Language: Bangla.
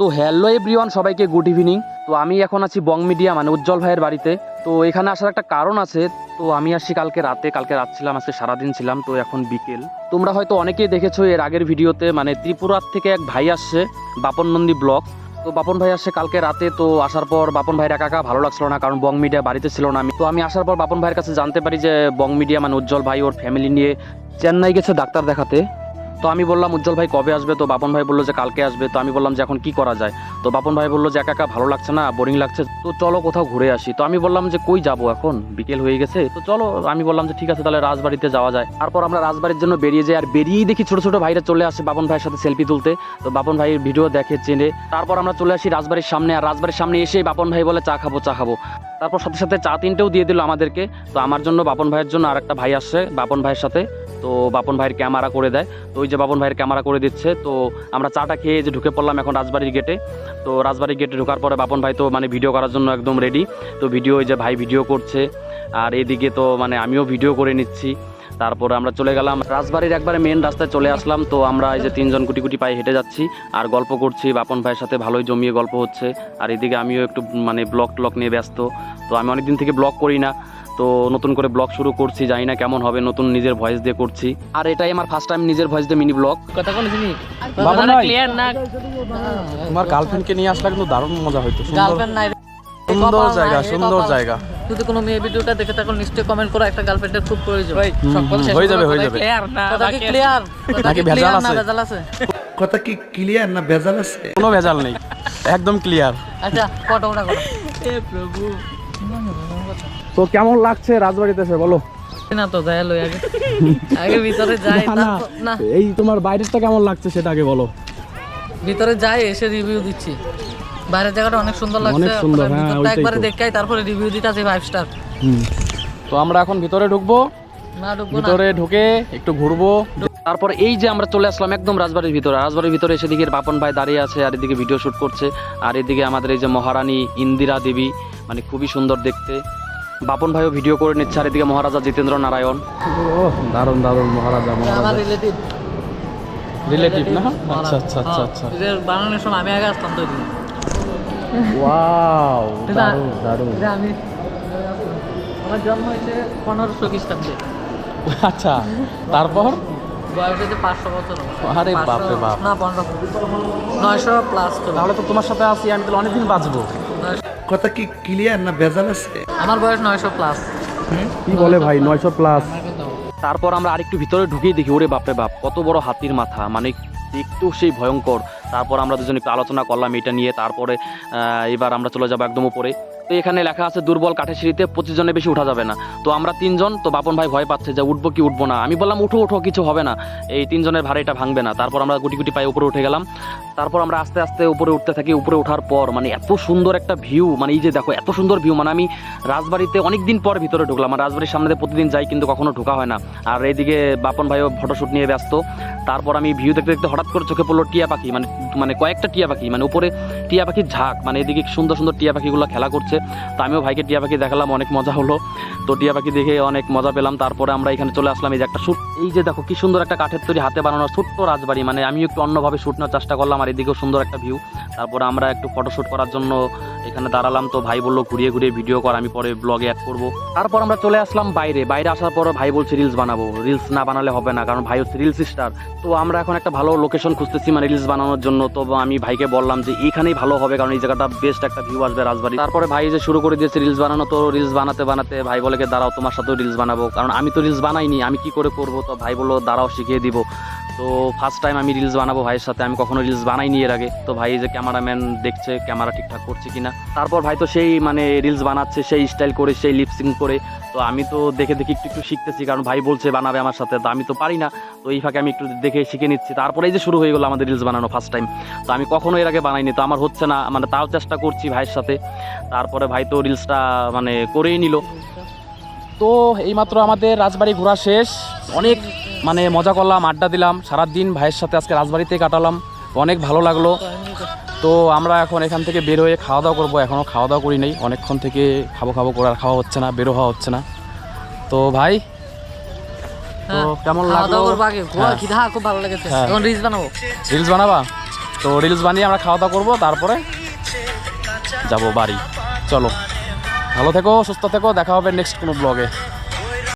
তো হ্যালো এভরিওয়ান, সবাইকে গুড ইভিনিং। তো আমি এখন আছি বং মিডিয়া মানে উজ্জ্বল ভাইয়ের বাড়িতে। তো এখানে আসার একটা কারণ আছে, তো আমি আসছি কালকে রাতে, কালকে রাত ছিলাম, আজকে সারাদিন ছিলাম, তো এখন বিকেল। তোমরা হয়তো অনেকেই দেখেছ এর আগের ভিডিওতে মানে ত্রিপুরার থেকে এক ভাই আসছে, বাপন নন্দী ব্লগ। তো বাপন ভাই আসছে কালকে রাতে, তো আসার পর বাপন ভাইয়ের একা একা ভালো লাগছিল না, কারণ বং মিডিয়া বাড়িতে ছিল না আমি। তো আমি আসার পর বাপন ভাইয়ের কাছে জানতে পারি যে বং মিডিয়া মানে উজ্জ্বল ভাই, ওর ফ্যামিলি নিয়ে চেন্নাই গেছে ডাক্তার দেখাতে। তো আমি বললাম, উজ্জ্বল ভাই কবে আসবে? তো বাপন ভাই বলল যে, কালকে আসবে। তো আমি বললাম যে, এখন কি করা যায়? তো বাপন ভাই বলল যে, একা একা ভালো লাগছে না বোরিং লাগছে। তো চলো কোথাও ঘুরে আসি। তো আমি বললাম যে, কই যাব এখন? বিকেল হয়ে গেছে। তো চলো, আমি বললাম যে, ঠিক আছে, তাহলে রাজবাড়িতে যাওয়া যায়। তারপর আমরা রাজবাড়ির জন্য বেরিয়ে যাই, আর বেরিয়েই দেখি ছোট ছোট ভাইরা চলে আসে বাপন ভাইয়ের সাথে সেলফি তুলতে। তো বাপন ভাইয়ের ভিডিও দেখে, চেনে। তারপর আমরা চলে আসি রাজবাড়ির সামনে, আর রাজবাড়ির সামনে এসেই বাপন ভাই বলে, চা খাব চা খাব। তারপর সাথে সাথে চা তিনটেও দিয়ে দিল আমাদেরকে। তো আমার জন্য, বাপন ভাইয়ের জন্য আরেকটা ভাই আসছে, বাপন ভাইয়ের সাথে। তো বাপন ভাইয়ের ক্যামেরা করে দেয়। তো ওই যে বাপন ভাইয়ের ক্যামেরা করে দিচ্ছে, তো আমরা চাটা খেয়ে যে ঢুকে পড়লাম এখন রাজবাড়ির গেটে তো রাজবাড়ির গেটে ঢোকার পরে বাপন ভাই তো মানে ভিডিও করার জন্য একদম রেডি তো ভিডিও ওই যে ভাই ভিডিও করছে, আর এদিকে তো মানে আমিও ভিডিও করে নিচ্ছি। তারপরে আমরা চলে গেলাম। রাজবাড়ির একবারে মেন রাস্তায় চলে আসলাম, তো আমরা এই যে তিনজন কুটি কুটি পায়ে হেঁটে যাচ্ছি, আর গল্প করছি বাপন ভাইয়ের সাথে, ভালোই জমিয়ে গল্প হচ্ছে। আর এদিকে আমিও একটু মানে ব্লগ ট্লগ নিয়ে ব্যস্ত। তো আমি অনেকদিন থেকে ব্লগ করি না। তো নতুন করে ব্লগ শুরু করছি জানি না কেমন হবে নতুন নিজের ভয়েস দিয়ে করছি। আর এটাই আমার ফার্স্ট টাইম নিজের ভয়েস দিয়ে মিনি ব্লগ কথা কোন বাবা নাই। ক্লিয়ার না? তোমার গার্লফ্রেন্ডকে নিয়ে আসলে কিন্তু দারুণ মজা হইতো। সুন্দর গার্লফ্রেন্ড নাই সুন্দর জায়গা সুন্দর জায়গা। যদি কোনো মেয়ে ভিডিওটা দেখে থাকো নিশ্চয়ই কমেন্ট করো একটা গার্লফ্রেন্ডের খুব প্রয়োজন। হয়ে যাবে হয়ে যাবে। ক্লিয়ার না কথা কি ক্লিয়ার নাকি ভেজাল না আছে? ভেজাল আছে। কথা কি ক্লিয়ার না ভেজাল আছে? কোনো ভেজাল নেই। একদম ক্লিয়ার আচ্ছা ফটো ওটা করো। এ প্রভু। তো কেমন লাগছে রাজবাড়িতে এসে বলো? না তো যাই লই আগে। আগে ভিতরে যাই না। এই তোমার বাইরেটা কেমন লাগছে সেটা আগে বলো। ভিতরে যাই এসে রিভিউ দিচ্ছি। বাইরের জায়গাটা অনেক সুন্দর লাগছে অনেক সুন্দর, হ্যাঁ, একবারে। দেখাই তারপরে রিভিউ দিতে আছে স্টার তো আমরা এখন ভিতরে ঢুকবো। ভিতরে ঢুকে একটু ঘুরবো। তারপর এই যে আমরা চলে আসলাম একদম রাজবাড়ির ভিতরে। রাজবাড়ির ভিতরে এসে দিকে বাপন ভাই দাঁড়িয়ে আছে আর এদিকে ভিডিও শুট করছে। আর এদিকে আমাদের এই যে মহারানী ইন্দিরা দেবী মানে খুবই সুন্দর দেখতে। বাপন ভাইও ভিডিও করে নিচ্ছে আর এদিকে মহারাজা জিতেন্দ্র নারায়ণ। ও দারুণ দারুণ মহারাজা মহারাজা। রিলেটিভ রিলেটিভ না? আচ্ছা আচ্ছা আচ্ছা আচ্ছা। বানানোর সময় আমি আগে আসতাম তো ওয়াও এটা- দারুণ দারুণ। আমি আমার জন্ম হয়েছে পনেরোশো খ্রিস্টাব্দে। আচ্ছা তারপর? বয়স হয়েছে পাঁচশো বছর আরে বাপরে বাপ। না পনেরো নয়শো প্লাস তো তাহলে তো তোমার সাথে আছি আমি তাহলে অনেকদিন বাঁচবো। কথা কি ক্লিয়ার না ভেজাল আছে? আমার বয়স নয়শো প্লাস কি বলে ভাই নয়শো প্লাস তারপর আমরা আরেকটু ভিতরে ঢুকেই দেখি ওরে বাপরে বাপ কত বড় হাতির মাথা মানে একটু সেই ভয়ঙ্কর। তারপর আমরা দুজন একটু আলোচনা করলাম এটা নিয়ে, তারপরে এবার আমরা চলে যাব একদম উপরে। তো এখানে লেখা আছে, দুর্বল কাঠের সিঁড়িতে পঁচিশ জনের বেশি উঠা যাবে না। তো আমরা তিনজন, তো বাপন ভাই ভয় পাচ্ছে যে উঠবো কি উঠবো না। আমি বললাম, উঠো উঠো, কিছু হবে না। এই তিনজনের ভাড়া এটা ভাঙবে না। তারপর আমরা গুটি গুটি পায়ে উপরে উঠে গেলাম। তারপর আমরা আস্তে আস্তে উপরে উঠতে থাকি, উপরে ওঠার পর মানে এত সুন্দর একটা ভিউ মানে এই যে দেখো, এত সুন্দর ভিউ মানে আমি রাজবাড়িতে অনেক দিন পর ভিতরে ঢুকলাম। আর রাজবাড়ির সামনে প্রতিদিন যাই, কিন্তু কখনো ঢোকা হয় না। আর এইদিকে বাপন ভাইও ফটোশ্যুট নিয়ে ব্যস্ত। তারপর আমি ভিউ দেখতে দেখতে হঠাৎ করে চোখে পড়ল টিয়া পাখি মানে মানে কয়েকটা টিয়া পাখি মানে উপরে টিয়া পাখির ঝাঁক মানে এদিকে সুন্দর সুন্দর টিয়া পাখিগুলো খেলা করছে। তো আমিও ভাইকে টিয়া পাখি দেখালাম, অনেক মজা হলো। তো টিয়া পাখি দেখে অনেক মজা পেলাম। তারপরে আমরা এখানে চলে আসলাম, এই যে একটা শ্যুট এই যে দেখো কি সুন্দর একটা কাঠের তৈরি হাতে বানানো ছোট্ট রাজবাড়ি। মানে আমিও একটু অন্যভাবে শ্যুট নেওয়ার চেষ্টা করলাম, আর এদিকেও সুন্দর একটা ভিউ তারপরে আমরা একটু ফটোশ্যুট করার জন্য এখানে দাঁড়ালাম তো ভাই বলল ঘুরিয়ে ঘুরিয়ে ভিডিও কর, আমি পরে ব্লগে অ্যাড করব। তারপর আমরা চলে আসলাম বাইরে। বাইরে আসার পর ভাই বলছে রিলস বানাবো। রিলস না বানালে হবে না, কারণ ভাই হচ্ছে রিলস স্টার তো আমরা এখন একটা ভালো লোকেশন খুঁজতেছি মানে রিলস বানানোর জন্য। তো আমি ভাইকে বললাম যে এখানেই ভালো হবে, কারণ এই জায়গাটা বেস্ট একটা ভিউ আসবে রাজবাড়ি। তারপরে ভাই যে শুরু করে দিয়েছে রিলস বানানো, তো রিলস বানাতে বানাতে ভাই বলে দাঁড়াও, তোমার সাথেও রিলস বানাবো। কারণ আমি তো রিলস বানাইনি, আমি কি করে করব? তো ভাই বলল, দাঁড়াও, শিখিয়ে দিব। তো ফার্স্ট টাইম আমি রিলস বানাবো ভাইয়ের সাথে। আমি কখনো রিলস বানাইনি এর আগে। তো ভাই যে ক্যামেরাম্যান দেখছে ক্যামেরা ঠিকঠাক করছে কিনা। তারপর ভাই তো সেই মানে রিলস বানাচ্ছে, সেই স্টাইল করে, সেই লিপসিং করে। তো আমি তো দেখে দেখে একটু একটু শিখতেছি, কারণ ভাই বলছে বানাবে আমার সাথে। তো আমি তো পারি না। তো এই ফাঁকে আমি একটু দেখে শিখে নিচ্ছি। তারপরে এই যে শুরু হয়ে গেলো আমাদের রিলস বানানো ফার্স্ট টাইম তো আমি কখনো এর আগে বানাইনি। তো আমার হচ্ছে না মানে তাও চেষ্টা করছি ভাইয়ের সাথে। তারপরে ভাই তো রিলসটা মানে করেই নিল। তো এইমাত্র আমাদের রাজবাড়ি ঘোরা শেষ। অনেক মানে মজা করলাম আড্ডা দিলাম। সারাদিন ভাইয়ের সাথে আজকে রাজবাড়িতে কাটালাম। অনেক ভালো লাগল। তো আমরা এখন এখান থেকে বের হয়ে খাওয়া দাওয়া করব। এখনও খাওয়া দাওয়া করি নাই। অনেকক্ষণ থেকে খাব খাব করে আর খাওয়া হচ্ছে না বেরো হওয়া হচ্ছে না। তো ভাই তো কেমন লাগল? হ্যাঁ। খুব ভালো লেগেছে। হ্যাঁ। রিলস বানাবো। রিলস তো রিলস বানিয়ে আমরা খাওয়া দাওয়া করব। তারপরে যাব বাড়ি। চলো। ভালো থেকো সুস্থ থেকো দেখা হবে নেক্সট কোনো ব্লগে